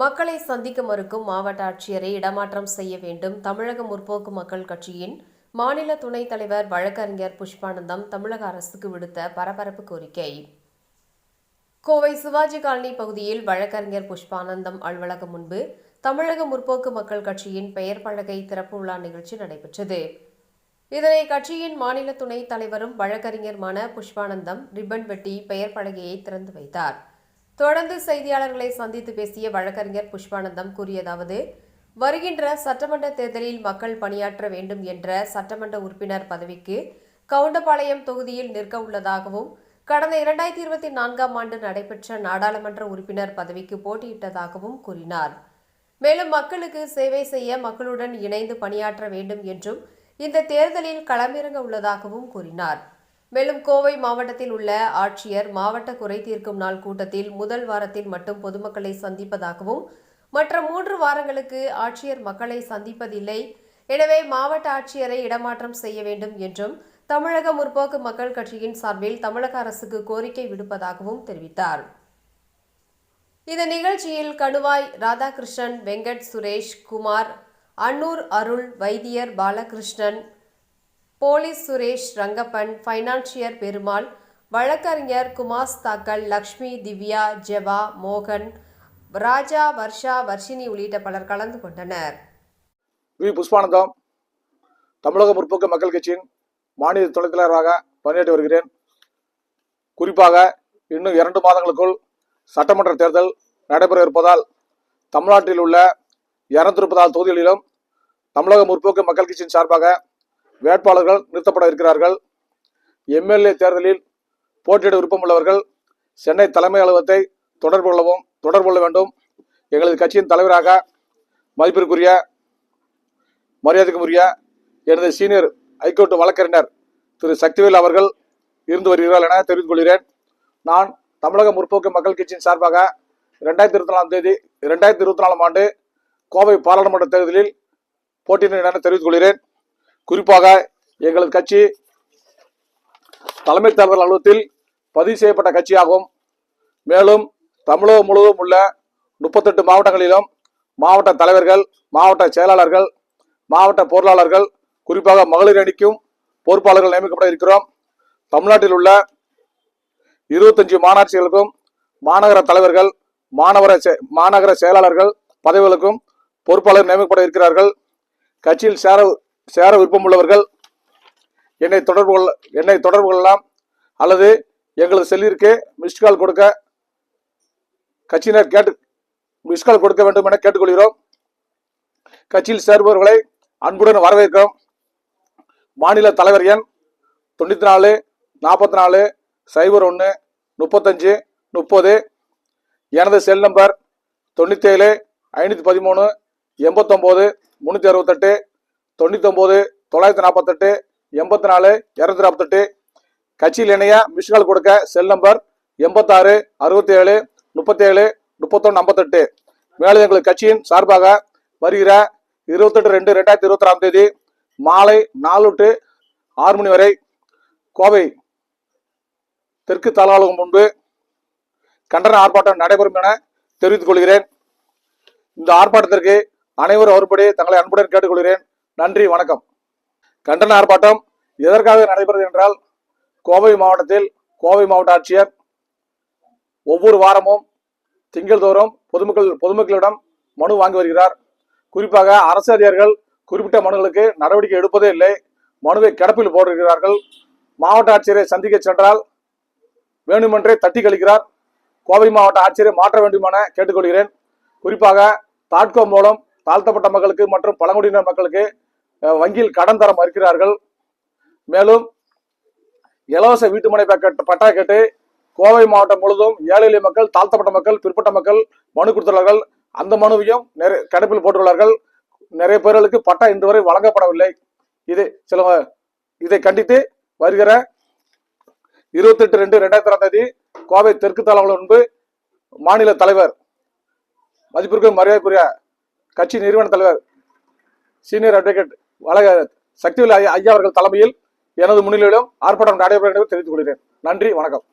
மக்களை சந்திக்க மறுக்கும் மாவட்ட ஆட்சியரை இடமாற்றம் செய்ய வேண்டும். தமிழக முற்போக்கு மக்கள் கட்சியின் மாநில துணைத் தலைவர் வழக்கறிஞர் புஷ்பானந்தம் தமிழக அரசுக்கு விடுத்த பரபரப்பு கோரிக்கை. கோவை சிவாஜி காலனி பகுதியில் வழக்கறிஞர் புஷ்பானந்தம் அலுவலகம் முன்பு தமிழக முற்போக்கு மக்கள் கட்சியின் பெயர் பலகை திறப்பு விழா நிகழ்ச்சி நடைபெற்றது. இதனை கட்சியின் மாநில துணைத் தலைவரும் வழக்கறிஞருமான புஷ்பானந்தம் ரிப்பன் வெட்டி பெயர் பலகையை திறந்து வைத்தார். தொடர்ந்து செய்தியாளர்களை சந்தித்து பேசிய வழக்கறிஞர் புஷ்பானந்தம் கூறியதாவது வருகின்ற சட்டமன்ற தேர்தலில் மக்கள் பணியாற்ற வேண்டும் என்ற சட்டமன்ற உறுப்பினர் பதவிக்கு கவுண்டபாளையம் தொகுதியில் நிற்க உள்ளதாகவும் கடந்த இரண்டாயிரத்தி இருபத்தி நான்காம் ஆண்டு நடைபெற்ற நாடாளுமன்ற உறுப்பினர் பதவிக்கு போட்டியிட்டதாகவும் கூறினார். மேலும் மக்களுக்கு சேவை செய்ய மக்களுடன் இணைந்து பணியாற்ற வேண்டும் என்றும் இந்த தேர்தலில் களமிறங்க உள்ளதாகவும் கூறினார். மேலும் கோவை மாவட்டத்தில் உள்ள ஆட்சியர் மாவட்ட குறை தீர்க்கும் நாள் கூட்டத்தில் முதல் வாரத்தில் மட்டும் பொதுமக்களை சந்திப்பதாகவும் மற்ற மூன்று வாரங்களுக்கு ஆட்சியர் மக்களை சந்திப்பதில்லை. எனவே மாவட்ட ஆட்சியரை இடமாற்றம் செய்ய வேண்டும் என்றும் தமிழக முற்போக்கு மக்கள் கட்சியின் சார்பில் தமிழக அரசுக்கு கோரிக்கை விடுப்பதாகவும் தெரிவித்தார். இந்த நிகழ்ச்சியில் கணுவாய் ராதாகிருஷ்ணன் வெங்கட் சுரேஷ் குமார் அன்னூர் அருள் வைத்தியர் பாலகிருஷ்ணன் போலீஸ் சுரேஷ் ரங்கப்பன் ஃபைனான்சியர் பெருமாள் வழக்கறிஞர் குமாஸ் தாக்கல் லக்ஷ்மி திவ்யா ஜெபா மோகன் ராஜா வர்ஷா வர்ஷினி உள்ளிட்ட பலர் கலந்து கொண்டனர். வி. புஷ்பானந்தம் தமிழக முற்போக்கு மக்கள் கட்சியின் மாநில துணைத் தலைவராக பணியாற்றி வருகிறேன். குறிப்பாக இன்னும் இரண்டு மாதங்களுக்குள் சட்டமன்ற தேர்தல் நடைபெற இருப்பதால் தமிழ்நாட்டில் உள்ள இரநூத்தி முப்பதாறு தொகுதிகளிலும் தமிழக முற்போக்கு மக்கள் கட்சியின் சார்பாக வேட்பாளர்கள் நிறுத்தப்பட இருக்கிறார்கள். எம்எல்ஏ தேர்தலில் போட்டியிட விருப்பமுள்ளவர்கள் சென்னை தலைமை அலுவலகத்தை தொடர்பு கொள்ளவும் தொடர்பு கொள்ள வேண்டும். எங்களது கட்சியின் தலைவராக மதிப்பிற்குரிய மரியாதைக்குரிய எனது சீனியர் ஹைகோர்ட் வழக்கறிஞர் திரு சக்திவேல் அவர்கள் இருந்து வருகிறார் என தெரிவித்துக் கொள்கிறேன். நான் தமிழக முற்போக்கு மக்கள் கட்சியின் சார்பாக ரெண்டாயிரத்தி இருபத்தி நாலாம் தேதி ரெண்டாயிரத்தி இருபத்தி நாலாம் ஆண்டு கோவை பாராளுமன்ற தேர்தலில் போட்டியிடுகிறேன் என தெரிவித்துக் கொள்கிறேன். குறிப்பாக எங்களது கட்சி தலைமை தேர்தல் அலுவலகத்தில் பதிவு செய்யப்பட்ட கட்சியாகும் மேலும் தமிழகம் முழுவதும் உள்ள முப்பத்தெட்டு மாவட்டங்களிலும் மாவட்ட தலைவர்கள் மாவட்ட செயலாளர்கள் மாவட்ட பொருளாளர்கள் குறிப்பாக மகளிர் அணிக்கும் பொறுப்பாளர்கள் நியமிக்கப்பட இருக்கிறோம். தமிழ்நாட்டில் உள்ள இருபத்தஞ்சு மாநாட்சிகளுக்கும் மாநகர தலைவர்கள் மாணவர செ- மாநகர செயலாளர்கள் பதவிகளுக்கும் பொறுப்பாளர் நியமிக்கப்பட இருக்கிறார்கள். கட்சியில் சேர சேர விருப்பமுள்ளவர்கள் என்னை தொடர்பு கொள்ள என்னை தொடர்பு கொள்ளலாம். அல்லது எங்களது செல்லிற்கு மிஸ்ட் கால் கொடுக்க கட்சியினர் கேட்டு மிஸ்ட் கால் கொடுக்க வேண்டும் என கேட்டுக்கொள்கிறோம். கட்சியில் சேர்பவர்களை அன்புடன் வரவேற்கிறோம். மாநில தலைவர் எண் தொண்ணூற்றி நாலு நாற்பத்தி நாலு சைபர் ஒன்று முப்பத்தஞ்சு முப்பது. எனது செல் நம்பர் தொண்ணூற்றேழு ஐநூற்றி பதிமூணு எண்பத்தொம்போது முந்நூற்றி அறுபத்தெட்டு தொண்ணூத்தொம்போது தொள்ளாயிரத்தி நாற்பத்தெட்டு எண்பத்தி நாலு இரநூத்தி நாற்பத்தெட்டு கட்சியில் இணைய மிஸ்கால் கொடுக்க செல் நம்பர் எண்பத்தாறு அறுபத்தி ஏழு முப்பத்தேழு முப்பத்தொன்று ஐம்பத்தெட்டு மேலும் எங்கள் கட்சியின் சார்பாக வருகிற இருபத்தெட்டு ரெண்டு ரெண்டாயிரத்தி இருபத்தி ஆறாம் தேதி மாலை நாலு டு ஆறு மணி வரை கோவை தெற்கு தலாலகம் முன்பு கண்டன ஆர்ப்பாட்டம் நடைபெறும் என தெரிவித்துக் கொள்கிறேன். இந்த ஆர்ப்பாட்டத்திற்கு அனைவரும் ஒருபடி தங்களை அன்புடன் கேட்டுக்கொள்கிறேன். நன்றி வணக்கம். கண்டன ஆர்ப்பாட்டம் எதற்காக நடைபெறுது என்றால் கோவை மாவட்டத்தில் கோவை மாவட்ட ஆட்சியர் ஒவ்வொரு வாரமும் திங்கள்தோறும் பொதுமக்கள் பொதுமக்களிடம் மனு வாங்கி வருகிறார். குறிப்பாக அரசு அதிகாரிகள் குறிப்பிட்ட மனுகளுக்கு நடவடிக்கை எடுப்பதே இல்லை. மனுவை கிடப்பில் போடுகிறார்கள் மாவட்ட ஆட்சியரை சந்திக்க சென்றால் வேண்டுமென்றே தட்டி கழிக்கிறார். கோவை மாவட்ட ஆட்சியரை மாற்ற வேண்டுமென கேட்டுக்கொள்கிறேன். குறிப்பாக தாட்கோ மூலம் தாழ்த்தப்பட்ட மக்களுக்கு மற்றும் பழங்குடியினர் மக்களுக்கு வங்கியில் கடன் தர மறுக்கிறார்கள். மேலும் இலவச வீட்டுமனை பேக்கெட் பட்டா கேட்டு கோவை மாவட்டம் முழுவதும் ஏழை எளிய மக்கள் தாழ்த்தப்பட்ட மக்கள் பிற்பட்ட மக்கள் மனு கொடுத்துள்ளார்கள். அந்த மனுவையும் நிறைய கிடப்பில் போட்டுள்ளார்கள். நிறைய பேர்களுக்கு பட்டா இன்று வரை வழங்கப்படவில்லை. இது சில இதை கண்டித்து வருகிற இருபத்தெட்டு ரெண்டு ரெண்டாயிரத்தி ஆறாம் தேதி கோவை தெற்கு தலைவர் முன்பு மாநில தலைவர் மதிப்பிற்கு மரியாதைக்குரிய கட்சி நிறுவன தலைவர் சீனியர் அட்வொகேட் வழக சக்திவேல் ஐயா அவர்கள் தலைமையில் எனது முன்னிலையிலும் ஆர்ப்பாட்டம் நடைபெறும் என்று தெரிவித்துக் கொள்கிறேன். நன்றி வணக்கம்.